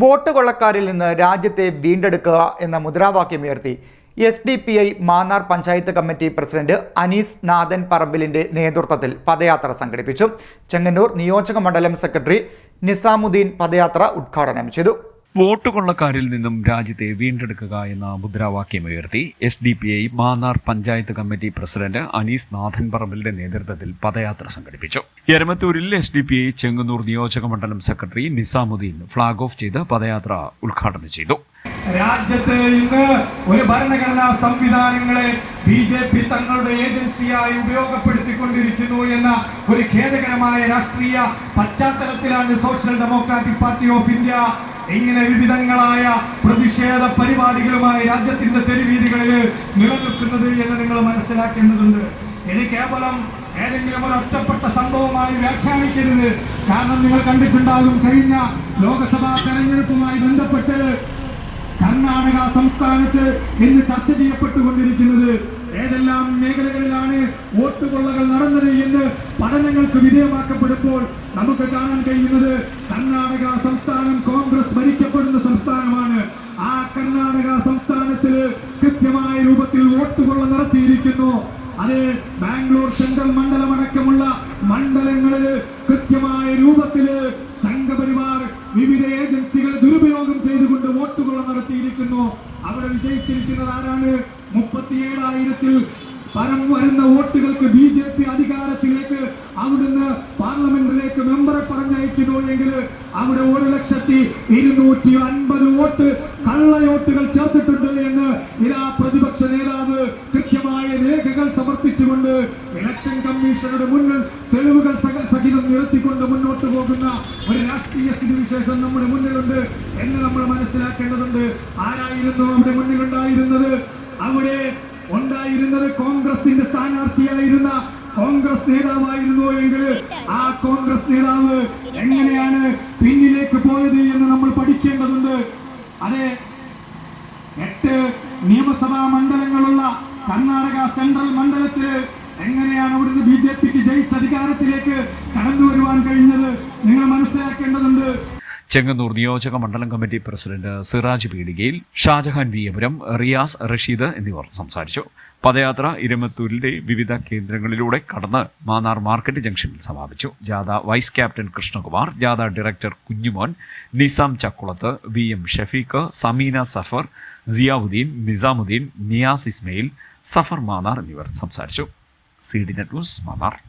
Vote കൊള്ളക്കാരിൽ നിന്ന് രാജ്യത്തെ വീണ്ടെടുക്കുക എന്ന മുദ്രാവാക്യമുയർത്തി S D P I Mannar panchayat committee president Anees Nathan പറമ്പിലിന്റെ നേതൃത്വത്തിൽ പദയാത്ര സംഘടിപ്പിച്ചു. ചെങ്ങന്നൂർ നിയോജക മണ്ഡലം സെക്രട്ടറി നിസാമുദ്ദീൻ പദയാത്ര ഉദ്ഘാടനം ചെയ്തു. വോട്ട് കൊള്ളക്കാരിൽ നിന്നും രാജ്യത്തെ വീണ്ടെടുക്കുക എന്ന മുദ്രാവാക്യം ഉയർത്തി S D P I Mannar panchayat committee president Anees Nathan പറമ്പലിന്റെ നേതൃത്വത്തിൽ പദയാത്ര സംഘടിപ്പിച്ചു. എരമത്തൂരിൽ S D P I Chengannur നിയോജക മണ്ഡലം സെക്രട്ടറി നിസാമുദ്ദീൻ ഫ്ളാഗ് ഓഫ് ചെയ്ത് പദയാത്ര ഉദ്ഘാടനം ചെയ്തു. രാജ്യത്ത് ഇന്ന് ഒരു ഭരണഘടനാ സംവിധാനങ്ങളെ ബി ജെ പി തങ്ങളുടെ ഏജൻസിയായി ഉപയോഗപ്പെടുത്തിക്കൊണ്ടിരിക്കുന്നു എന്ന ഒരു ഖേദകരമായ രാഷ്ട്രീയ പശ്ചാത്തലത്തിലാണ് social democratic party of India ഇങ്ങനെ വിവിധങ്ങളായ പ്രതിഷേധ പരിപാടികളുമായി രാജ്യത്തിന്റെ തെരുവീതികളിൽ നിലനിൽക്കുന്നത് എന്ന് നിങ്ങൾ മനസ്സിലാക്കേണ്ടതുണ്ട്. ഇനി കേവലം ഏതെങ്കിലും ഒരു ഒറ്റപ്പെട്ട സംഭവമായി വ്യാഖ്യാനിക്കരുത്. കാരണം നിങ്ങൾ കണ്ടിട്ടുണ്ടാകും കഴിഞ്ഞ ലോക്സഭാ തെരഞ്ഞെടുപ്പുമായി ബന്ധപ്പെട്ട് കർണാടക സംസ്ഥാനത്ത് ഇന്ന് ചർച്ച ചെയ്യപ്പെട്ടുകൊണ്ടിരിക്കുന്നത് വിധേയമാക്കപ്പെടുമ്പോൾ നമുക്ക് കാണാൻ കഴിയുന്നത് കർണാടക സംസ്ഥാനം കോൺഗ്രസ് ഭരിക്കപ്പെടുന്ന സംസ്ഥാനമാണ്. ആ കർണാടക സംസ്ഥാനത്തിൽ കൃത്യമായ രൂപത്തിൽ വോട്ടുകൊള്ള നടത്തിയിരിക്കുന്നു. അത് ബാംഗ്ലൂർ സെൻട്രൽ മണ്ഡലമടക്കമുള്ള മണ്ഡലങ്ങളിൽ കൃത്യമായ രൂപത്തിൽ സംഘപരിവാർ വിവിധ ഏജൻസികൾ ദുരുപയോഗം ചെയ്തുകൊണ്ട് വോട്ടുകൾ നടത്തിയിരിക്കുന്നു. അവിടെ വിജയിച്ചിരിക്കുന്നത് ആരാണ്? മുപ്പത്തിയേഴായിരത്തിൽ പരം വരുന്ന വോട്ടുകൾക്ക് ബി ജെ പി അധികാരത്തിലേക്ക് അവിടുന്ന് പാർലമെന്റിലേക്ക് പറഞ്ഞയക്കുന്നു എങ്കിൽ അവിടെ ഒരു ലക്ഷത്തി ഇരുന്നൂറ്റി അൻപത് വോട്ട് കള്ളയോട്ടുകൾ ചേർത്തിട്ടുണ്ട് എന്ന് ഇതാ പ്രതിപക്ഷ നേതാവ് കൃത്യമായ രേഖകൾ സമർപ്പിച്ചുകൊണ്ട് ഇലക്ഷൻ കമ്മീഷനുടെ മുന്നിൽ തെളിവുകൾ സഹിതം നിർത്തിക്കൊണ്ട് മുന്നോട്ട് പോകുന്ന ഒരു രാഷ്ട്രീയ സ്ഥിതിവിശേഷം നമ്മുടെ മുന്നിലുണ്ട് എന്ന് നമ്മൾ മനസ്സിലാക്കേണ്ടതുണ്ട്. ആരായിരുന്നു അവിടെ മുന്നിലുണ്ടായിരുന്നത്? അവിടെ ഉണ്ടായിരുന്നത് കോൺഗ്രസിന്റെ സ്ഥാനാർത്ഥിയായിരുന്ന കോൺഗ്രസ് നേതാവായിരുന്നു എങ്കിൽ ആ കോൺഗ്രസ് നേതാവ് എങ്ങനെയാണ് പിന്നിലേക്ക് പോയത് എന്ന് നമ്മൾ പഠിക്കേണ്ടതുണ്ട്. അതെ എട്ട് നിയമസഭാ മണ്ഡലങ്ങളുള്ള കർണാടക സെൻട്രൽ മണ്ഡലത്തിൽ എങ്ങനെയാണ് അവിടുന്ന് ബി ജെ പിക്ക് ജയിച്ച അധികാരത്തിലേക്ക് കടന്നു വരുവാൻ കഴിഞ്ഞത്? നിങ്ങൾ മനസ്സിലാക്കേണ്ടതുണ്ട് ചെങ്ങന്നൂർ നിയോജക മണ്ഡലം കമ്മിറ്റി പ്രസിഡന്റ് സിറാജ് പീടികയിൽ ഷാജഹാൻ വിയപുരം റിയാസ് റഷീദ് എന്നിവർ സംസാരിച്ചു. പദയാത്ര ഇരമത്തൂരിലെ വിവിധ കേന്ദ്രങ്ങളിലൂടെ കടന്ന് മാന്നാർ മാർക്കറ്റ് ജംഗ്ഷനിൽ സമാപിച്ചു. ജാഥ വൈസ് ക്യാപ്റ്റൻ കൃഷ്ണകുമാർ ജാഥ director Kunjumon Nizam Chakkulath V M Shafeeq Sameena Safar Ziyauddin Nizamuddin Niyas Ismail Safar Mannar എന്നിവർ സംസാരിച്ചു. C D net news Mannar.